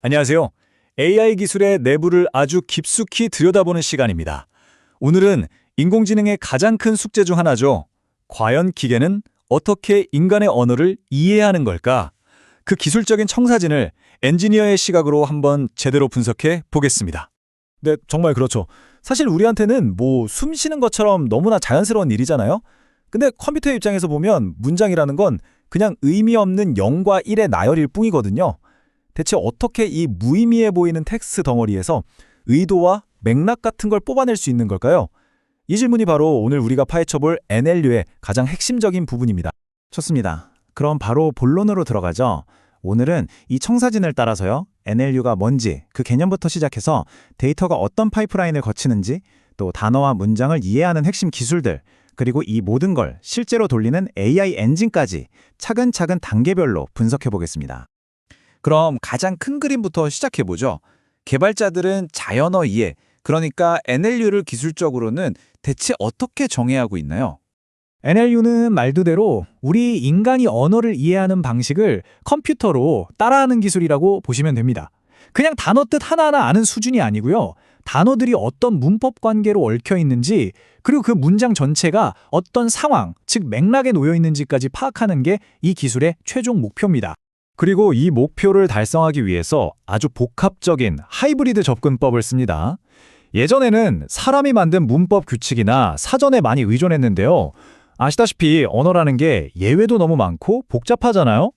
안녕하세요. AI 기술의 내부를 아주 깊숙이 들여다보는 시간입니다. 오늘은 인공지능의 가장 큰 숙제 중 하나죠. 과연 기계는 어떻게 인간의 언어를 이해하는 걸까? 그 기술적인 청사진을 엔지니어의 시각으로 한번 제대로 분석해 보겠습니다. 네, 정말 그렇죠. 사실 우리한테는 뭐 숨 쉬는 것처럼 너무나 자연스러운 일이잖아요. 근데 컴퓨터 입장에서 보면 문장이라는 건 그냥 의미 없는 0과 1의 나열일 뿐이거든요. 대체 어떻게 이 무의미해 보이는 텍스트 덩어리에서 의도와 맥락 같은 걸 뽑아낼 수 있는 걸까요? 이 질문이 바로 오늘 우리가 파헤쳐볼 NLU의 가장 핵심적인 부분입니다. 좋습니다. 그럼 바로 본론으로 들어가죠. 오늘은 이 청사진을 따라서요. NLU가 뭔지 그 개념부터 시작해서 데이터가 어떤 파이프라인을 거치는지 또 단어와 문장을 이해하는 핵심 기술들 그리고 이 모든 걸 실제로 돌리는 AI 엔진까지 차근차근 단계별로 분석해 보겠습니다. 그럼 가장 큰 그림부터 시작해 보죠. 개발자들은 자연어 이해, 그러니까 NLU를 기술적으로는 대체 어떻게 정해야 하고 있나요? NLU는 말 그대로 우리 인간이 언어를 이해하는 방식을 컴퓨터로 따라하는 기술이라고 보시면 됩니다. 그냥 단어 뜻 하나하나 아는 수준이 아니고요. 단어들이 어떤 문법 관계로 얽혀 있는지, 그리고 그 문장 전체가 어떤 상황, 즉 맥락에 놓여 있는지까지 파악하는 게 이 기술의 최종 목표입니다. 그리고 이 목표를 달성하기 위해서 아주 복합적인 하이브리드 접근법을 씁니다. 예전에는 사람이 만든 문법 규칙이나 사전에 많이 의존했는데요. 아시다시피 언어라는 게 예외도 너무 많고 복잡하잖아요.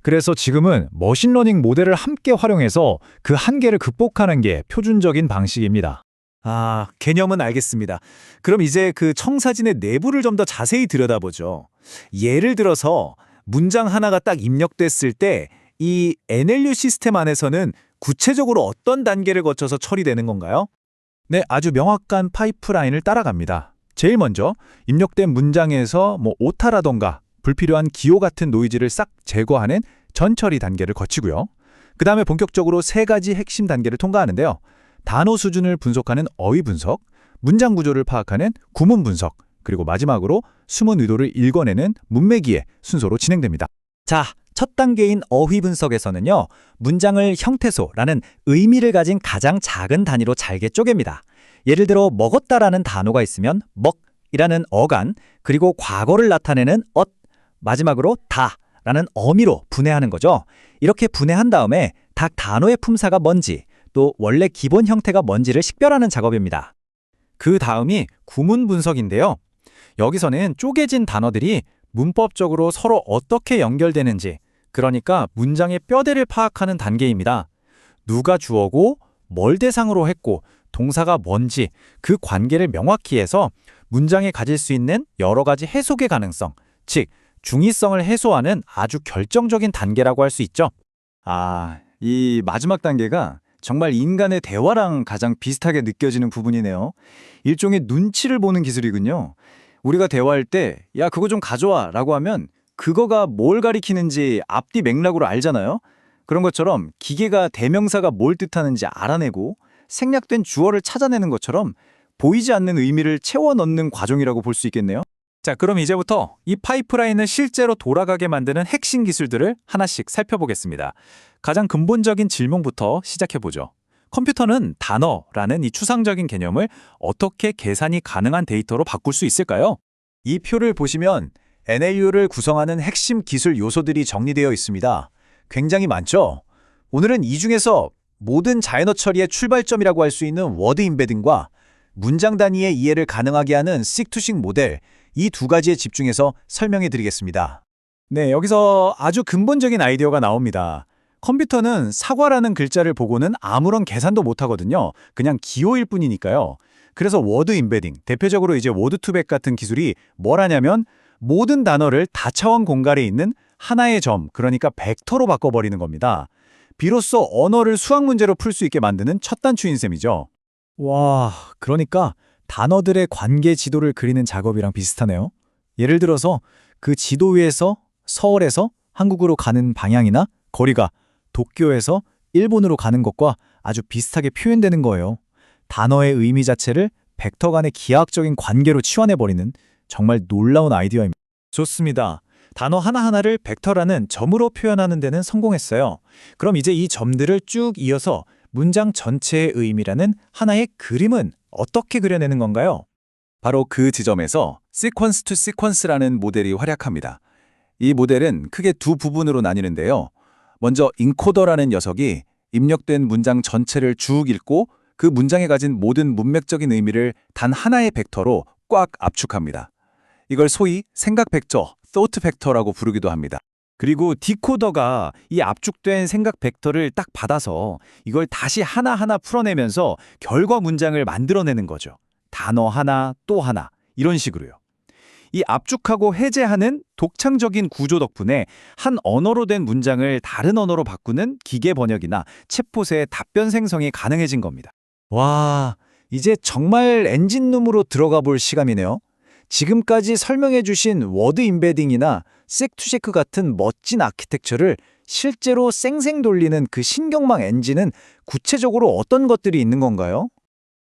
그래서 지금은 머신러닝 모델을 함께 활용해서 그 한계를 극복하는 게 표준적인 방식입니다. 아, 개념은 알겠습니다. 그럼 이제 그 청사진의 내부를 좀 더 자세히 들여다보죠. 예를 들어서 문장 하나가 딱 입력됐을 때 이 NLU 시스템 안에서는 구체적으로 어떤 단계를 거쳐서 처리되는 건가요? 네, 아주 명확한 파이프라인을 따라갑니다. 제일 먼저 입력된 문장에서 뭐 오타라던가 불필요한 기호 같은 노이즈를 싹 제거하는 전처리 단계를 거치고요. 그 다음에 본격적으로 세 가지 핵심 단계를 통과하는데요. 단어 수준을 분석하는 어휘 분석, 문장 구조를 파악하는 구문 분석, 그리고 마지막으로 숨은 의도를 읽어내는 문맥이의 순서로 진행됩니다. 자, 첫 단계인 어휘 분석에서는요, 문장을 형태소라는 의미를 가진 가장 작은 단위로 잘게 쪼갭니다. 예를 들어, 먹었다라는 단어가 있으면 먹이라는 어간, 그리고 과거를 나타내는 엇, 마지막으로 다라는 어미로 분해하는 거죠. 이렇게 분해한 다음에 각 단어의 품사가 뭔지, 또 원래 기본 형태가 뭔지를 식별하는 작업입니다. 그 다음이 구문 분석인데요. 여기서는 쪼개진 단어들이 문법적으로 서로 어떻게 연결되는지, 그러니까 문장의 뼈대를 파악하는 단계입니다. 누가 주어고 뭘 대상으로 했고 동사가 뭔지 그 관계를 명확히 해서 문장에 가질 수 있는 여러 가지 해석의 가능성, 즉 중의성을 해소하는 아주 결정적인 단계라고 할 수 있죠. 아, 이 마지막 단계가 정말 인간의 대화랑 가장 비슷하게 느껴지는 부분이네요. 일종의 눈치를 보는 기술이군요. 우리가 대화할 때, 야, 그거 좀 가져와 라고 하면 그거가 뭘 가리키는지 앞뒤 맥락으로 알잖아요. 그런 것처럼 기계가 대명사가 뭘 뜻하는지 알아내고 생략된 주어를 찾아내는 것처럼 보이지 않는 의미를 채워 넣는 과정이라고 볼 수 있겠네요. 자, 그럼 이제부터 이 파이프라인을 실제로 돌아가게 만드는 핵심 기술들을 하나씩 살펴보겠습니다. 가장 근본적인 질문부터 시작해보죠. 컴퓨터는 단어라는 이 추상적인 개념을 어떻게 계산이 가능한 데이터로 바꿀 수 있을까요? 이 표를 보시면 NLU를 구성하는 핵심 기술 요소들이 정리되어 있습니다. 굉장히 많죠? 오늘은 이 중에서 모든 자연어 처리의 출발점이라고 할 수 있는 워드 임베딩과 문장 단위의 이해를 가능하게 하는 씩투식 모델, 이 두 가지에 집중해서 설명해 드리겠습니다. 네, 여기서 아주 근본적인 아이디어가 나옵니다. 컴퓨터는 사과라는 글자를 보고는 아무런 계산도 못하거든요. 그냥 기호일 뿐이니까요. 그래서 워드 임베딩, 대표적으로 이제 워드 투백 같은 기술이 뭘 하냐면 모든 단어를 다차원 공간에 있는 하나의 점, 그러니까 벡터로 바꿔버리는 겁니다. 비로소 언어를 수학 문제로 풀 수 있게 만드는 첫 단추인 셈이죠. 와, 그러니까 단어들의 관계 지도를 그리는 작업이랑 비슷하네요. 예를 들어서 그 지도 위에서 서울에서 한국으로 가는 방향이나 거리가 도쿄에서 일본으로 가는 것과 아주 비슷하게 표현되는 거예요. 단어의 의미 자체를 벡터 간의 기하학적인 관계로 치환해버리는 정말 놀라운 아이디어입니다. 좋습니다. 단어 하나하나를 벡터라는 점으로 표현하는 데는 성공했어요. 그럼 이제 이 점들을 쭉 이어서 문장 전체의 의미라는 하나의 그림은 어떻게 그려내는 건가요? 바로 그 지점에서 시퀀스 투 시퀀스라는 모델이 활약합니다. 이 모델은 크게 두 부분으로 나뉘는데요. 먼저 인코더라는 녀석이 입력된 문장 전체를 쭉 읽고 그 문장에 가진 모든 문맥적인 의미를 단 하나의 벡터로 꽉 압축합니다. 이걸 소위 생각 벡터, thought 벡터라고 부르기도 합니다. 그리고 디코더가 이 압축된 생각 벡터를 딱 받아서 이걸 다시 하나하나 풀어내면서 결과 문장을 만들어내는 거죠. 단어 하나 또 하나 이런 식으로요. 이 압축하고 해제하는 독창적인 구조 덕분에 한 언어로 된 문장을 다른 언어로 바꾸는 기계 번역이나 챗봇의 답변 생성이 가능해진 겁니다. 와, 이제 정말 엔진룸으로 들어가 볼 시간이네요. 지금까지 설명해 주신 워드 임베딩이나 섹투셰크 같은 멋진 아키텍처를 실제로 쌩쌩 돌리는 그 신경망 엔진은 구체적으로 어떤 것들이 있는 건가요?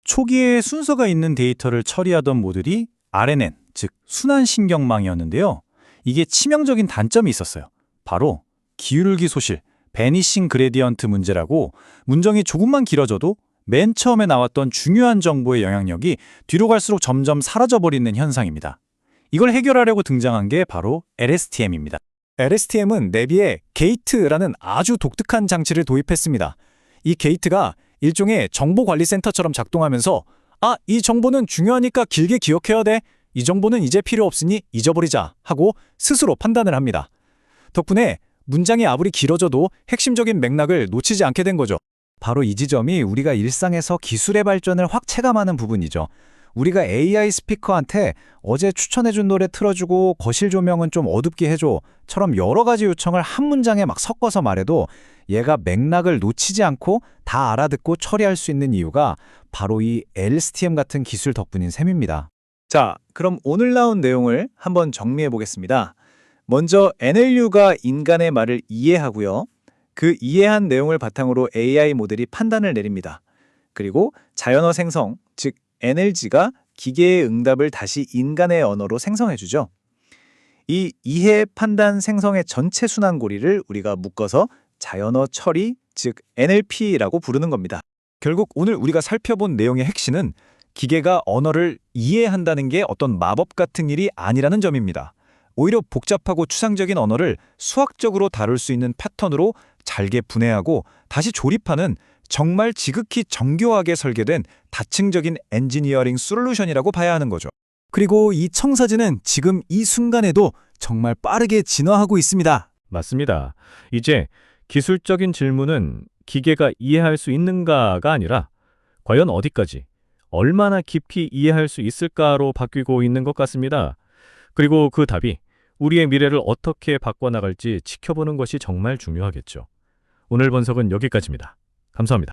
초기에 순서가 있는 데이터를 처리하던 모듈이 RNN, 즉 순환신경망이었는데요. 이게 치명적인 단점이 있었어요. 바로 기울기 소실, 베니싱 그레디언트 문제라고 문정이 조금만 길어져도 맨 처음에 나왔던 중요한 정보의 영향력이 뒤로 갈수록 점점 사라져버리는 현상입니다. 이걸 해결하려고 등장한 게 바로 LSTM입니다. LSTM은 내비에 게이트라는 아주 독특한 장치를 도입했습니다. 이 게이트가 일종의 정보관리센터처럼 작동하면서 아, 이 정보는 중요하니까 길게 기억해야 돼. 이 정보는 이제 필요 없으니 잊어버리자 하고 스스로 판단을 합니다. 덕분에 문장이 아무리 길어져도 핵심적인 맥락을 놓치지 않게 된 거죠. 바로 이 지점이 우리가 일상에서 기술의 발전을 확 체감하는 부분이죠. 우리가 AI 스피커한테 어제 추천해준 노래 틀어주고 거실 조명은 좀 어둡게 해줘 처럼 여러 가지 요청을 한 문장에 막 섞어서 말해도 얘가 맥락을 놓치지 않고 다 알아듣고 처리할 수 있는 이유가 바로 이 LSTM 같은 기술 덕분인 셈입니다. 자, 그럼 오늘 나온 내용을 한번 정리해 보겠습니다. 먼저 NLU가 인간의 말을 이해하고요. 그 이해한 내용을 바탕으로 AI 모델이 판단을 내립니다. 그리고 자연어 생성, 즉 NLG가 기계의 응답을 다시 인간의 언어로 생성해주죠. 이 이해, 판단, 생성의 전체 순환고리를 우리가 묶어서 자연어 처리, 즉 NLP라고 부르는 겁니다. 결국 오늘 우리가 살펴본 내용의 핵심은 기계가 언어를 이해한다는 게 어떤 마법 같은 일이 아니라는 점입니다. 오히려 복잡하고 추상적인 언어를 수학적으로 다룰 수 있는 패턴으로 잘게 분해하고 다시 조립하는 정말 지극히 정교하게 설계된 다층적인 엔지니어링 솔루션이라고 봐야 하는 거죠. 그리고 이 청사진은 지금 이 순간에도 정말 빠르게 진화하고 있습니다. 맞습니다. 이제 기술적인 질문은 기계가 이해할 수 있는가가 아니라 과연 어디까지, 얼마나 깊이 이해할 수 있을까로 바뀌고 있는 것 같습니다. 그리고 그 답이 우리의 미래를 어떻게 바꿔나갈지 지켜보는 것이 정말 중요하겠죠. 오늘 분석은 여기까지입니다. 감사합니다.